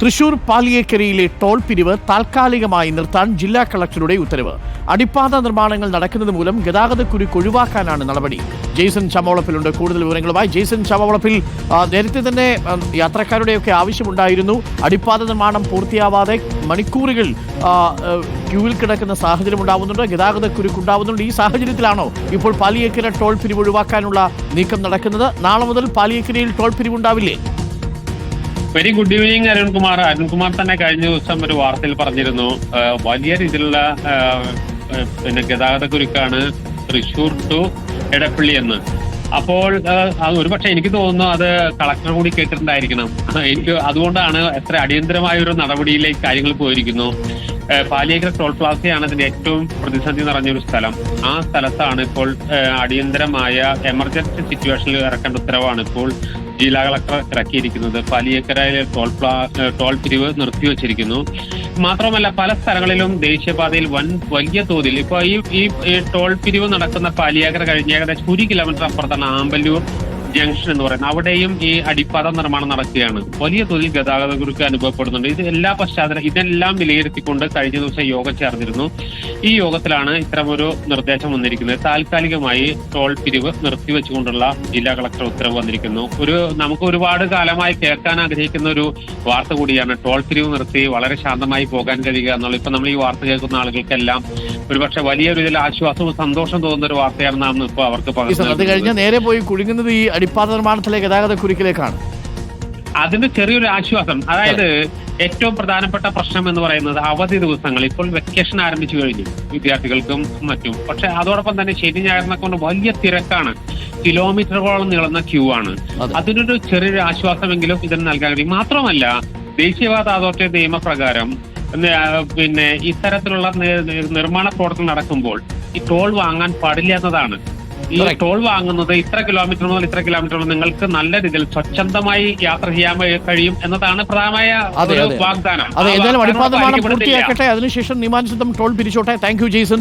Thrissur പാലിയേക്കരയിലെ toll പിരിവ് താൽക്കാലികമായി നിർത്താൻ ജില്ലാ കളക്ടറുടെ ഉത്തരവ്. അടിപ്പാത നിർമ്മാണങ്ങൾ നടക്കുന്നത് മൂലം ഗതാഗതക്കുരുക്ക് ഒഴിവാക്കാനാണ് നടപടി. ജെയ്സൺ ചമവളപ്പിലുണ്ട്. കൂടുതൽ വിവരങ്ങളുമായി ജെയ്സൺ ചമവളപ്പിൽ നേരത്തെ തന്നെ യാത്രക്കാരുടെയൊക്കെ ആവശ്യമുണ്ടായിരുന്നു. അടിപ്പാത നിർമ്മാണം പൂർത്തിയാവാതെ മണിക്കൂറുകൾ ക്യൂവിൽ കിടക്കുന്ന സാഹചര്യം ഉണ്ടാവുന്നുണ്ട്. ഗതാഗതക്കുരുക്ക് ഉണ്ടാവുന്നുണ്ട്. ഈ സാഹചര്യത്തിലാണോ ഇപ്പോൾ പാലിയേക്കര ടോൾ പിരിവ് ഒഴിവാക്കാനുള്ള നീക്കം നടക്കുന്നത്? നാളെ മുതൽ പാലിയേക്കരയിൽ toll പിരിവുണ്ടാവില്ലേ very good evening Arunkumar Arunkumar തന്നെ കഴിഞ്ഞ ദിവസം ഒരു വാർത്തയിൽ പറഞ്ഞിരുന്നു. വലിയ രീതിയിലുള്ള പിന്നെ ഗതാഗത കുരുക്കാണ് തൃശൂർ ടു എടപ്പള്ളി എന്ന്. അപ്പോൾ ഒരുപക്ഷെ എനിക്ക് തോന്നുന്നു അത് കളക്ടർ കൂടി കേട്ടിട്ടുണ്ടായിരിക്കണം. എനിക്ക് അതുകൊണ്ടാണ് എത്ര അടിയന്തരമായ ഒരു നടപടിയിലേക്ക് കാര്യങ്ങൾ പോയിരിക്കുന്നു. പാലിയേക്കർ ടോൾ പ്ലാസയാണ് അതിന്റെ ഏറ്റവും പ്രതിസന്ധി നിറഞ്ഞൊരു സ്ഥലം. ആ സ്ഥലത്താണ് ഇപ്പോൾ അടിയന്തരമായ എമർജൻസി സിറ്റുവേഷനിൽ ഇറക്കേണ്ട ഉത്തരവാണ് ഇപ്പോൾ ജില്ലാ കളക്ടർ ഇറക്കിയിരിക്കുന്നത്. പാലിയേക്കരയിലെ ടോൾ പ്ലാ ടോൾ പിരിവ് നിർത്തിവച്ചിരിക്കുന്നു. മാത്രമല്ല പല സ്ഥലങ്ങളിലും ദേശീയപാതയിൽ വൻ വലിയ തോതിൽ ഇപ്പൊ ഈ ഈ ടോൾ പിരിവ് നടക്കുന്ന പാലിയേക്കര കഴിഞ്ഞ ഏകദേശം ഒരു കിലോമീറ്റർ അപ്പുറത്താണ് ആമ്പല്ലൂർ. ജംഗ്ഷൻ എന്ന് പറയുന്നത്. അവിടെയും ഈ അടിപ്പാത നിർമ്മാണം നടക്കുകയാണ്. വലിയ തോതിൽ ഗതാഗത കുരുക്ക് അനുഭവപ്പെടുന്നുണ്ട്. ഇത് എല്ലാ പശ്ചാത്തലം ഇതെല്ലാം വിലയിരുത്തിക്കൊണ്ട് കഴിഞ്ഞ ദിവസം യോഗം ചേർന്നിരുന്നു. ഈ യോഗത്തിലാണ് ഇത്തരമൊരു നിർദ്ദേശം വന്നിരിക്കുന്നത്. താൽക്കാലികമായി ടോൾ പിരിവ് നിർത്തിവെച്ചുകൊണ്ടുള്ള ജില്ലാ കളക്ടർ ഉത്തരവ് വന്നിരിക്കുന്നു. ഒരു നമുക്ക് ഒരുപാട് കാലമായി കേൾക്കാൻ ആഗ്രഹിക്കുന്ന ഒരു വാർത്ത കൂടിയാണ്. ടോൾ പിരിവ് നിർത്തി വളരെ ശാന്തമായി പോകാൻ കഴിയുക എന്നുള്ള ഇപ്പൊ നമ്മൾ ഈ വാർത്ത കേൾക്കുന്ന ആളുകൾക്കെല്ലാം ഒരുപക്ഷെ വലിയൊരു ഇതിൽ ആശ്വാസവും സന്തോഷം തോന്നുന്ന ഒരു വാർത്തയാണ് നാം ഇപ്പോൾ അവർക്ക് അത് കഴിഞ്ഞാൽ നേരെ പോയി കുടുങ്ങുന്നത് ഈ അടിപ്പാത നിർമ്മാണത്തിലെ ഗതാഗത കുരുക്കിലേക്കാണ് അതിന് ചെറിയൊരു ആശ്വാസം. അതായത് ഏറ്റവും പ്രധാനപ്പെട്ട പ്രശ്നം എന്ന് പറയുന്നത് അവധി ദിവസങ്ങൾ ഇപ്പോൾ വെക്കേഷൻ ആരംഭിച്ചു കഴിഞ്ഞു വിദ്യാർത്ഥികൾക്കും മറ്റും. പക്ഷെ അതോടൊപ്പം തന്നെ ശനി ഞായറിനെ കൊണ്ട് വലിയ തിരക്കാണ്. കിലോമീറ്ററുകളോളം നീളുന്ന ക്യൂ ആണ്. അതിനൊരു ചെറിയൊരു ആശ്വാസമെങ്കിലും ഇതിന് നൽകാൻ കഴിയും. മാത്രമല്ല ദേശീയപാത അതോറിറ്റി നിയമപ്രകാരം പിന്നെ ഇത്തരത്തിലുള്ള നിർമ്മാണ പ്രവർത്തനം നടക്കുമ്പോൾ ഈ ടോൾ വാങ്ങാൻ പാടില്ല എന്നതാണ്. ഈ ടോൾ വാങ്ങുന്നത് ഇത്ര കിലോമീറ്റർ മുതൽ ഇത്ര കിലോമീറ്റർ മുതൽ നിങ്ങൾക്ക് നല്ല രീതിയിൽ സ്വച്ഛന്തമായി യാത്ര ചെയ്യാൻ കഴിയും എന്നതാണ് പ്രധാനമായ വാഗ്ദാനം. അതെ. പൂർത്തിയാക്കട്ടെ. അതിനുശേഷം നിയമാനുസൃതം ടോൾ പിരിച്ചോട്ടെ. Thank you Jaison